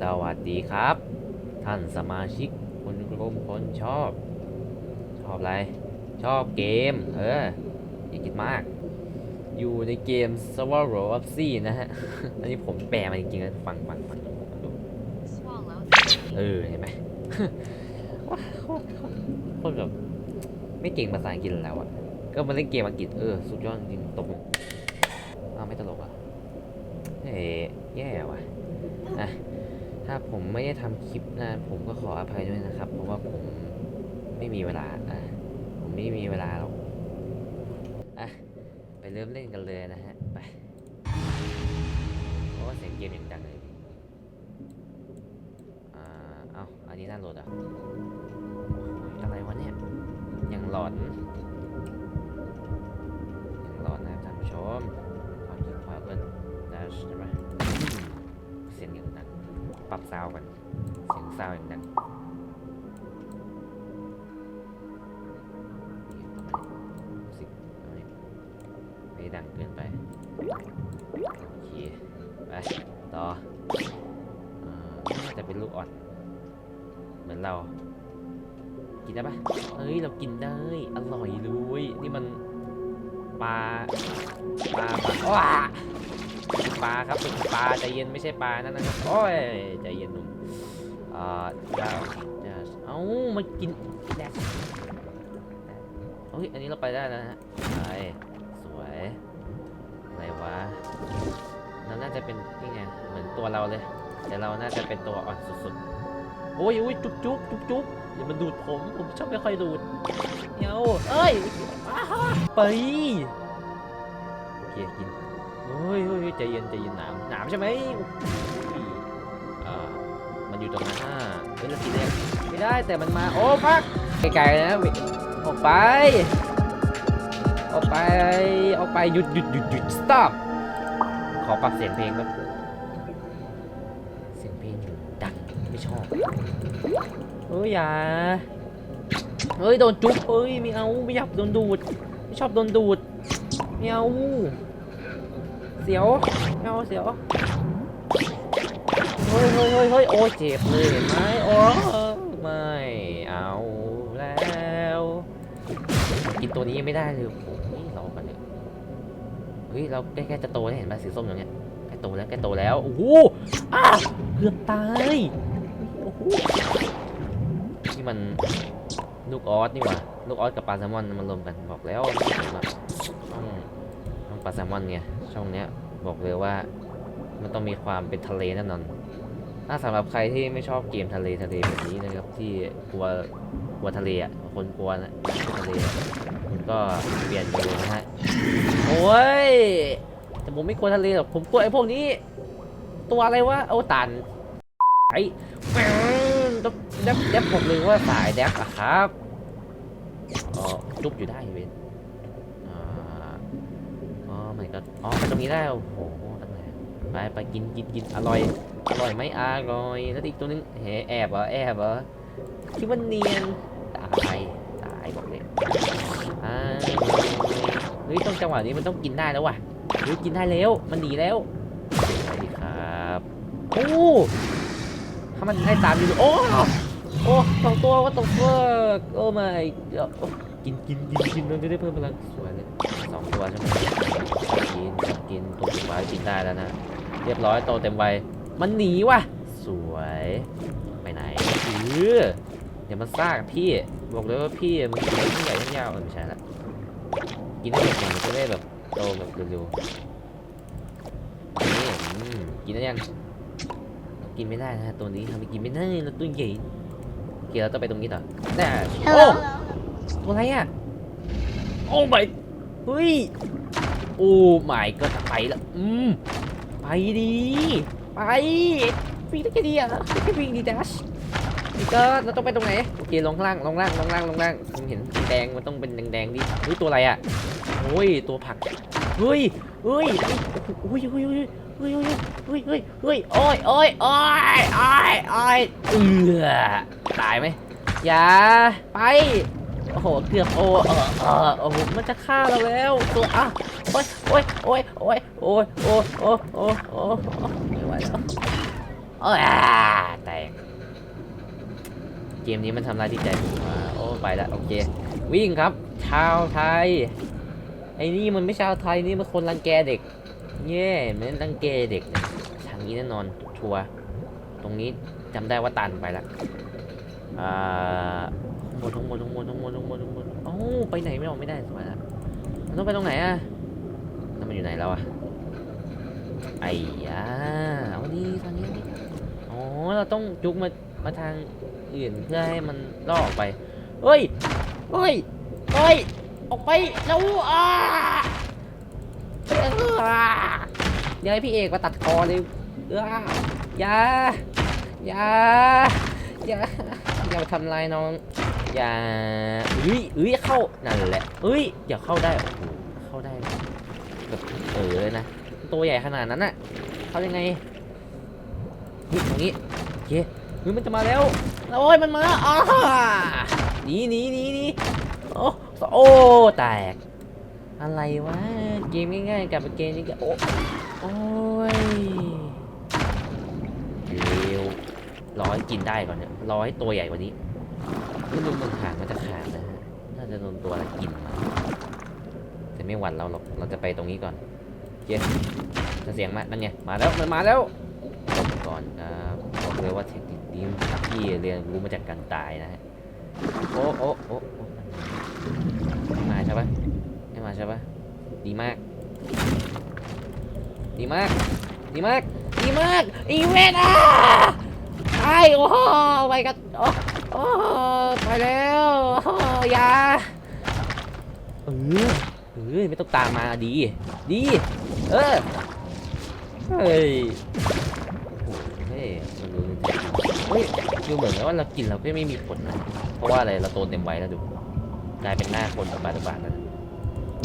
สวัสดีครับ ท่านสมาชิกคุณกรมคนชอบ ชอบอะไร ชอบเกม เออ อย่าคิดมาก อยู่ในเกม s w a r r o w of Sea นะฮะ อันนี้ผมแปลมาจริงๆนะฟังฟังฟังฟังดู Swallow เออ เห็นไหมว้าโคตรโคตรโคตรแบบไม่เก่งภาษาอังกฤษแล้วอะก็มาเล่นเกมอังกฤษ เออ สุดยอดจริงๆตบมืออ้าวไม่ตลกอะเฮ้ยแย่ว่ะอะถ้า ผมไม่ได้ทำคลิปนานผมก็ขออภัยด้วยนะครับ เพราะว่าผมไม่มีเวลาอะผมไม่มีเวลาหรอกอะไปเริ่มเล่นกันเลยนะฮะ ไปโอ้เสียงเกมอย่างดังเลยอ่าเอาอันนี้น่าโหลดอะโอ้ยอะไรวะเนี่ยยังหลอนยังหลอนนะท่านผู้ชมความคิดความเอินดัชใช่ไหมอืมเสียงอย่างดัง ปรับซาวกันเสียงซาวอย่างดังนี่ประมาณนี้มิวสิกประมาณนี้ไม่ดังเกินไป โอเค ไป ต่ออาน่าจะเป็นลูกอ่อน เหมือนเรา กินได้ปะเฮ้ย เรากินได้ อร่อยเลยนี่มันปลา ปลาปลาว้า ปลาครับเป็นปลาใจเย็นไม่ใช่ปลานั่นนะครับโอ้ยใจเย็นหนุ่มอ่าจ้าเจ้าเอ้ามันกินแดกเฮ้ยอันนี้เราไปได้แล้วนะฮะไปสวยอะไรวะเราน่าจะเป็นนี่ไงเหมือนตัวเราเลย แต่เราน่าจะเป็นตัวอ่อนสุดๆโอ้ยโอ้ยจุ๊บจุ๊บจุ๊บจุ๊บอย่ามันดูดผมผมชอบไม่ค่อยดูดเดี๋ยวเอ้ยไปโอเคกิน เฮ้ยเฮ้ยใจเย็นใจเย็นหนามหนามใช่ไหมอ่ามันอยู่ตรงนั้นอะเฮ้ยเรากินได้ยังไม่ได้แต่มันมาโอ้พักไกลๆนะวิออกไป ออกไปออกไปหยุดหยุดหยุดหยุด stop ขอปรับเสียงเพลงครับเสียงเพลงดังไม่ชอบเฮ้ยอย่าเฮ้ยโดนจุ๊บเฮ้ยไม่เอาไม่อยากโดนดูดไม่ชอบโดนดูดไม่เอา สียวเอาเสียวเฮ้ยเฮ้ยเฮ้ยเฮ้ยโอ้เจ็บเลยเห็นไหมโอ้ไม่เอาแล้วกินตัวนี้ยังไม่ได้เลยโอ้โหรอกันเนี่ยเฮ้ยเราใกล้ๆจะโตแล้เห็นไหมสีส้มอย่างเงี้ยใกโตแล้วใกโตแล้วโอ้โหอ้าเกือบตายโอ้โหนี่มันลูกออสนี่หว่าลูกออสกับปลาแซลมอนมันรวมกันบอกแล้วแบบช่องช่องปลาแซลมอนเนี่ย ช่องเนี้ยบอกเลยว่ามันต้องมีความเป็นทะเลแน่นอน ถ้าสำหรับใครที่ไม่ชอบเกมทะเลทะเลแบบนี้นะครับ ที่กลัวกลัวทะเลอะคนกลัวนะทะเลคุณก็เปลี่ยนไปเลยนะฮะโอ้ยแต่ผมไม่กลัวทะเลหรอกผมกลัวไอ้พวกนี้ ตัวอะไรวะเอาตันไอ้แดบแดบบอกเลยว่าสายแดบอะครับอ๋อจุบอยู่ได้เว้นอ่าอ๋อมัน ก็อ๋อไปตรงนี้ได้โอ้โหตั้งแต่ไปไปกินกินกินอร่อย อร่อยไหมอร่อย แล้วอีกตัวนึงเฮแอบเหรอแอบเหรอคิดว่าเนียนตายตายบอกเลยอ่าเฮ้ยต้องจังหวะนี้มันต้องกินได้แล้วว่ะเฮ้ยกินได้แล้วมันดีแล้วสวัสดีครับโอ้ถ้ามันให้ตามอยู่โอ้โอ้สองตัวว่าตกเฟิร์โอ้ไม่กินกินกินกินมันจะได้เพิ่มพลังสวยเลย สองตัวใช่ไหมกินกินตัวสุดท้ายกินได้แล้วนะ เรียบร้อยโตเต็มวัยมันหนีว่ะ สวยไปไหนเออเดี๋ยวมันซากพี่บอกเลยว่าพี่มันกินได้ทั้งใหญ่ทั้งยาวไม่ใช่ละกินได้หมดหน่อยมันจะได้แบบโตแบบเร็วๆนี่กินได้ยังกินไม่ได้นะตัวนี้ทำไมกินไม่ได้แล้วตัวใหญ่โอเคเราต้องไปตรงนี้ต่อน่าโอ้ตัวอะไรอะโอ้ my เฮ้ย โอ้ my ก็ไปละอืม ไปดี ไปวิ่งได้แค่ดีอะแค่วิ่งดีดัชนี่ก็เราต้องไปตรงไหน โอเค ลงล่าง ลงล่าง ลงล่าง ลงล่างผมเห็นสีแดง มันต้องเป็นแดงๆดิเฮ้ยตัวอะไรอะโอ้ย ตัวผัก เฮ้ยเฮ้ยเฮ้ยเฮ้ยเฮ้ยเฮ้ยเฮ้ยเฮ้ยเฮ้ยเฮ้ยโอ้ยโอ้ยโอ้ยโอ้ยโอ้ยเอือตายไหมอย่า ไปโอ้โห เกือบโอ้เออเออโอ้โห มันจะฆ่าเราแล้ว ตัวอะโอ้ยโอ้ยโอ้ยโอ้ยโอ้ยโอ้ยโอ้ยโอ้ยโอ้ยไม่ไหวแล้วโอ้ยอ่าแตกเกมนี้มันทำลายที่ใจผมอ่าโอ้ไปแล้วโอเค วิ่งครับ ชาวไทย ไอ้นี่มันไม่ชาวไทยนี่มันคนรังแกเด็ก เย่มันรังแกเด็กนี่ยทางนี้แน่นอนชัวร์ตรงนี้จำได้ว่าตันไปล้วอ่า ข้างบนข้างบนข้างบนข้างบนข้างบนเอ้าไปไหนไม่ออกไม่ได้สมัยแล้วมันต้องไปตรงไหนอะแล้วมันอยู่ไหนแล้วอะไอ้ยาเอาดีทางนี้ดิอ๋อเราต้องจุกมามาทางอื่นเพื่อให้มันล่อออกไปเฮ้ยเฮ้ยเฮ้ยออกไปแล้วอ่าเดี๋ยวให้พี่เอกมาตัดคอเลยเอออย่าอย่าอย่าอย่ามาทำลายน้อง อย่าเอ้ยเอ้ยเข้านั่นแหละเอ้ยอย่าเข้าได้โอ้โหเข้าได้แบบเออเลยนะตัวใหญ่ขนาดนั้นน่ะเข้ายังไงเฮ้ยตรงนี้โอเคเฮ้ยมันจะมาแล้วโอ้ยมันมาอ้าหนีหนีหนีหนีโอ้โอ้แตก อะไรวะเกมง่ายๆกับเกมนี้ก็โอ้โอ้ยเร็วร้อให้กินได้ก่อนเนี่ยรอให้ตัวใหญ่กว่านี้ ไม่รู้มันขาดมันจะขาดนะฮะ น่าจะโดนตัวอะไรกินมาแต่ไม่หวั่นเราหรอก เราจะไปตรงนี้ก่อนเย้จะเสียงมานั่นไง มาแล้ว มันมาแล้วหลบก่อนครับบอกเลยว่าเทคนิคนี้พี่เรียนรู้มาจากการตายนะฮะ โอ้โอ้โอ้โอ้ไม่มาใช่ปะไม่มาใช่ปะดีมาก ดีมาก ดีมาก ดีมาก อีเวนต์อะไอ้โอ้โหไปกันโอ้ โอ้ไปแล้วโอ้อยาเออเออไม่ต้องตามมาดี ดี เออ เฮ้ยโอ้เฮ้ยมันดูเฮ้ยดูเหมือนว่าเรากินเราก็ไม่มีผลนะ เพราะว่าอะไรเราโตเต็มวัยแล้วดูกลายเป็นหน้าคนตบาตบาแล้น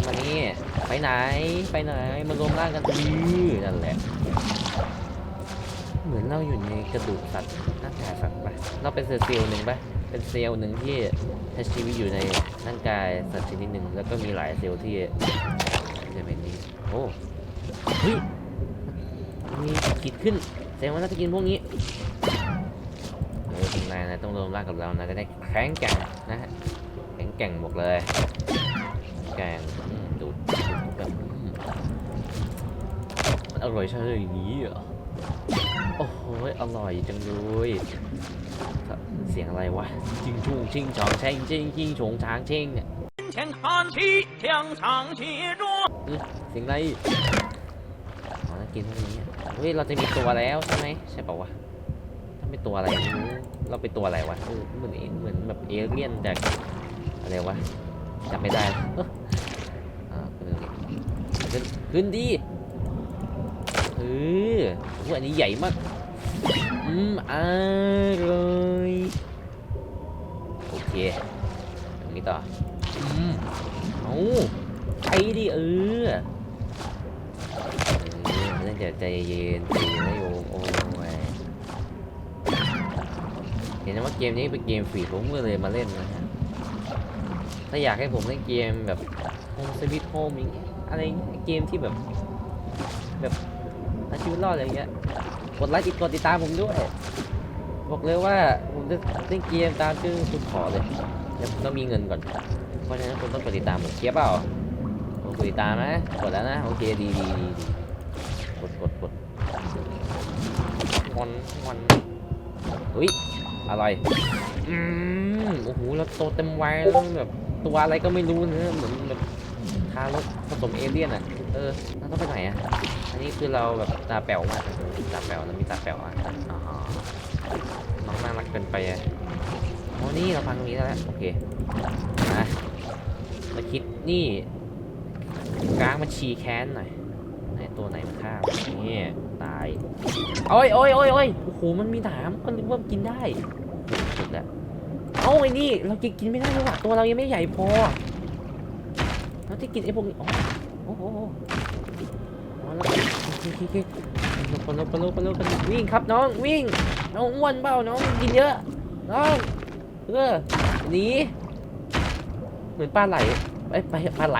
มานี่ไปไหน ไปไหน มารวมร่างกันอือนั่นแหละ เหมือนเราอยู่ในกระดูกสัตว์ร่างกายสัตว์ปะเราเป็นเซลล์หนึ่งปะเป็นเซลล์หนึ่งที่ใช้ชีวิตอยู่ในร่างกายสัตว์ชนิดหนึ่งแล้วก็มีหลายเซลล์ที่จะเป็นนี้โอ้เฮ้ยมีขีดขึ้นแสดงว่าน่าจะกินพวกนี้เออคุณนายนะต้องรวมร่างกับเรานะจะได้แข็งแกร่งนะฮะแข็งแกร่งบอกเลยแกงดูดแบบอืมมันอร่อยใช่เลยอย่างนี้เหรอ โอ้โห อร่อยจังเลยเสียงอะไรวะ จิงชูชิงชองแช่งชิงชิงชงช้างชิงเนี่ยเสียงอะไรอ๋กินตรงนี้เฮ้ย เราจะมีตัวแล้วใช่ไหมใช่ป่าวะถ้าไม่ตัวอะไร เราไปตัวอะไรวะเหมือนเหมือนแบบเอเลี่ยนจากอะไรวะจำไม่ได้ขึ้ขึ้นดี ออโอ้โหอันนี้ใหญ่มาก อืมอร่อยโอเคตรงนี้ต่อ อืมเอาไปดิเออเนื่องเดี๋ยวใจเย็นใจเย็นนะโยมโอ้ยเห็นนะว่าเกมนี้เป็นเกมฟรีผมก็เลยมาเล่นนะฮะถ้าอยากให้ผมเล่นเกมแบบโฮมสวิตโฮมอย่างเงี้ยอะไรเกมที่แบบแบบ วิตรอดอะไรเงี้ย กดไลค์ติดกดติดตามผมด้วย บอกเลยว่าผมจะเล่นเกมตามชื่อคุณขอเลยแต่ผมต้องมีเงินก่อน เพราะฉะนั้นคุณต้องกดติดตามผมเคลียร์เปล่าผมกดติดตามนะ กดแล้วนะ โอเคดีดีดีดีกดกดกดงอนงอนเฮ้ยอะไรอืมโอ้โหเราโตเต็มวัยแล้วแบบตัวอะไรก็ไม่รู้นะเหมือนแบบทารกผสมเอเลี่ยนอะ เออเราต้องไปไหนอะ อันนี้คือเราแบบตาแป๋วมากตาแป๋วแล้วมีตาแป๋วอะอ๋อน้องน่ารักเกินไปอะโอ้นี่เราพังตรงนี้แล้วโอเคนะมาคิดนี่กลางมันชีแค้นหน่อยไหนตัวไหนมันฆ่านี่ตายโอ้ยโอ้ยโอ้ยโอ้ยโอ้โหมันมีหนามก็นึกว่ากินได้สุดแล้วเอ้าไอ้นี่เรากินกินไม่ได้เลยว่ะตัวเรายังไม่ใหญ่พอเราที่กินไอ้พวกนี้โอ้โห ล้วโอเคโอเคโอเคปลบปลบปลบปลบวิ่งครับน้องวิ่ง น้องอ้วนเปล่าน้องกินเยอะน้องเออหนีเหมือนปลาไหลไอ้ปลาปลาไหล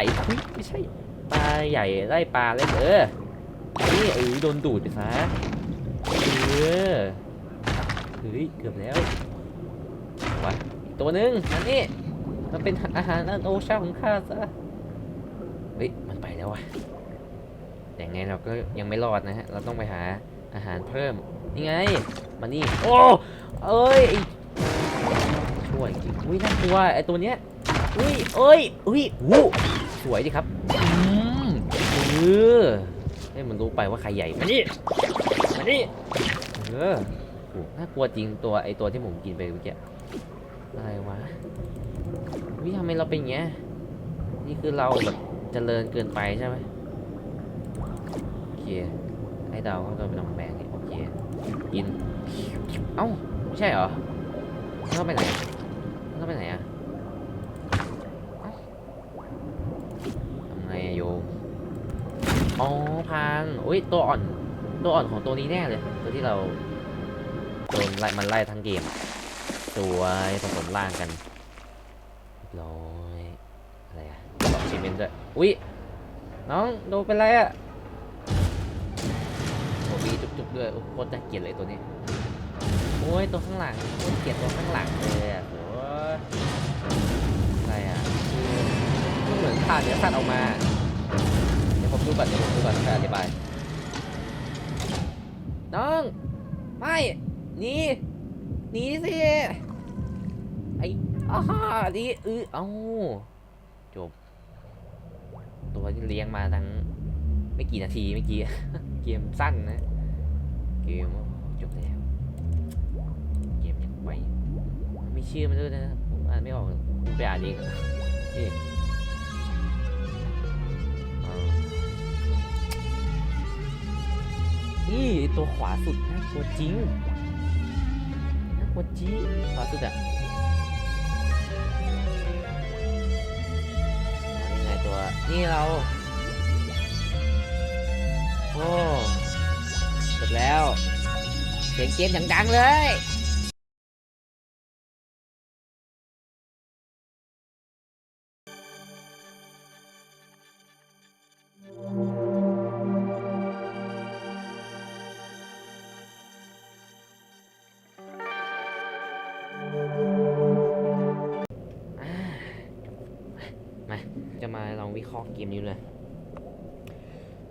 ไม่ใช่ปลาใหญ่ไล่ปลาเล็กเออนี่เออโดนดูดไปซะเออเฮ้ยเกือบแล้ววะตัวหนึ่งอันนี้มันเป็นอาหารอันโอชาของข้าซะเฮ้ยมันไปแล้ววะ แต่ไงเราก็ยังไม่รอดนะฮะ เราต้องไปหาอาหารเพิ่ม นี่ไง มานี่ โอ้ เอ้ย ช่วยจริงอุ้ยน่ากลัวไอตัวเนี้ย อุ้ย เอ้ย อุ้ยวู้สวยดิครับ อืมเออให้มันรู้ไปว่าใครใหญ่ มานี่ มานี่ เออหน่ากลัวจริงตัวไอตัวที่ผมกินไปเมื่อกี้ อะไรวะวิทำไมเราเป็นอย่างเงี้ย นี่คือเราแบบเจริญเกินไปใช่ไหม เค ให้เดาเขาจะเป็นน้องแบงโอเคกิน เอ้า ไม่ใช่เหรอเขาไปไหนเขาไปไหนอะทำไงอะโยมอ๋อพังอุ้ย ตัวอ่อน ตัวอ่อนของตัวนี้แน่เลย ตัวที่เราโดนไล่มันไล่ทั้งเกม สวยผสมร่างกันเรียบร้อยอะไรอะสองชิมเมนด้วยอุ้ยน้อง โดนเป็นไรอะ ด้วยโอ้โคตรน่าเกลียดเลยตัวนี้ โอ้ยตัวข้างหลังโคตรเกลียดตัวข้างหลังเลยอะโอ้ยอะไรอะคือมันเหมือนผ่านเนื้อสัตว์ออกมา เดี๋ยวผมดูก่อนเดี๋ยวผมดูก่อนแล้วค่อยอธิบาย น้อง ไม่หนีหนีสิ ไอ้อ้าดีเออเอ้าจบ ตัวที่เลี้ยงมาทั้ง ไม่กี่นาทีเมื่อกี้ เกมสั้นนะ เกมจบแล้วเกมยังไวมีชื่อมันด้วยนะผมอ่านไม่ออกผมไปอ่านเองนี่นี่ตัวขวาสุดนะตัวจริงน่ากลัวจริงขวาสุดอะนี่ไงตัว นี่เรา โอ้ แล้ว เสียงเกมอย่างดังเลยมาจะมาลองวิเคราะห์เกมนี้เลย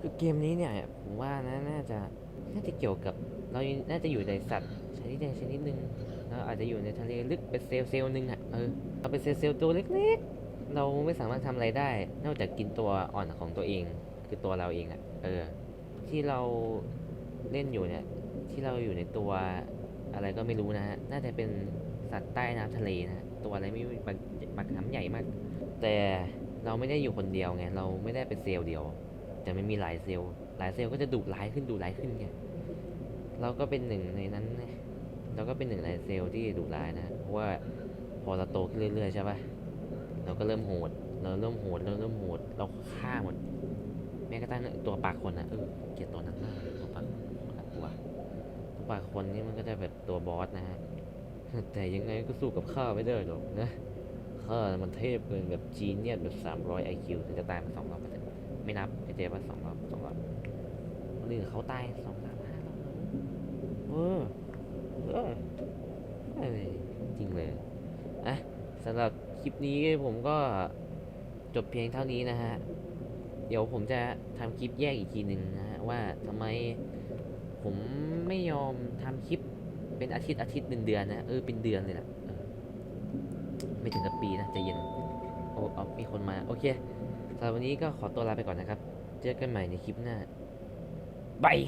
คือเกมนี้เนี่ย ผมว่านะน่าจะ น่าจะเกี่ยวกับเราน่าจะอยู่ในสัตว์ชนิดใดชนิดหนึ่งเราอาจจะอยู่ในทะเลลึกเป็นเซลล์เซลล์หนึ่งอะเออเราเป็นเซลล์เซลล์ตัวเล็กๆ เราไม่สามารถทำอะไรได้ นอกจากกินตัวอ่อนของตัวเอง คือตัวเราเองอะเออ ที่เราเล่นอยู่เนี่ยที่เราอยู่ในตัวอะไรก็ไม่รู้นะฮะน่าจะเป็นสัตว์ใต้น้ำทะเลนะตัวอะไรไม่ปักปักหำใหญ่มาก แต่เราไม่ได้อยู่คนเดียวไงเราไม่ได้เป็นเซลล์เดียว แต่มันมีหลายเซลล์ ลายเซลล์ก็จะดุร้ายขึ้นดุร้ายขึ้นไงเราก็เป็นหนึ่งในนั้นนะเราก็เป็นหนึ่งในเซลล์ที่ดุร้ายนะเพราะว่าพอเราโตขึ้นเรื่อยๆใช่ปะเราก็เริ่มโหด เราเริ่มโหด เราเริ่มโหด เราฆ่าหมด แม้กระทั่งตัวปากคนนะเออ เกลียดตัวนั้นมากตัวปากน่ากลัวตัวปากคนนี่มันก็จะแบบตัวบอสนะฮะ แต่ยังไงก็สู้กับข้าไม่ได้หรอกนะ ข้ามันเทพเกินแบบจีเนียสแบบ300 IQ ถึงจะตายมาสองรอบไปเลยไม่นับไอเจว่าสองรอบ สองรอบคนอื่นเขาตายสองสามห้าแล้วเออเออเอ้ยจริงเลยอะสำหรับคลิปนี้ผมก็จบเพียงเท่านี้นะฮะ เดี๋ยวผมจะทำคลิปแยกอีกทีหนึ่งนะฮะ ว่าทำไมผมไม่ยอมทำคลิปเป็นอาทิตย์อาทิตย์เดือนเดือนนะ เออเป็นเดือนเลยนะเออไม่ถึงกับปีนะจะเย็นโอ้เอามีคนมา โอเคสำหรับวันนี้ก็ขอตัวลาไปก่อนนะครับ เจอกันใหม่ในคลิปหน้า บาย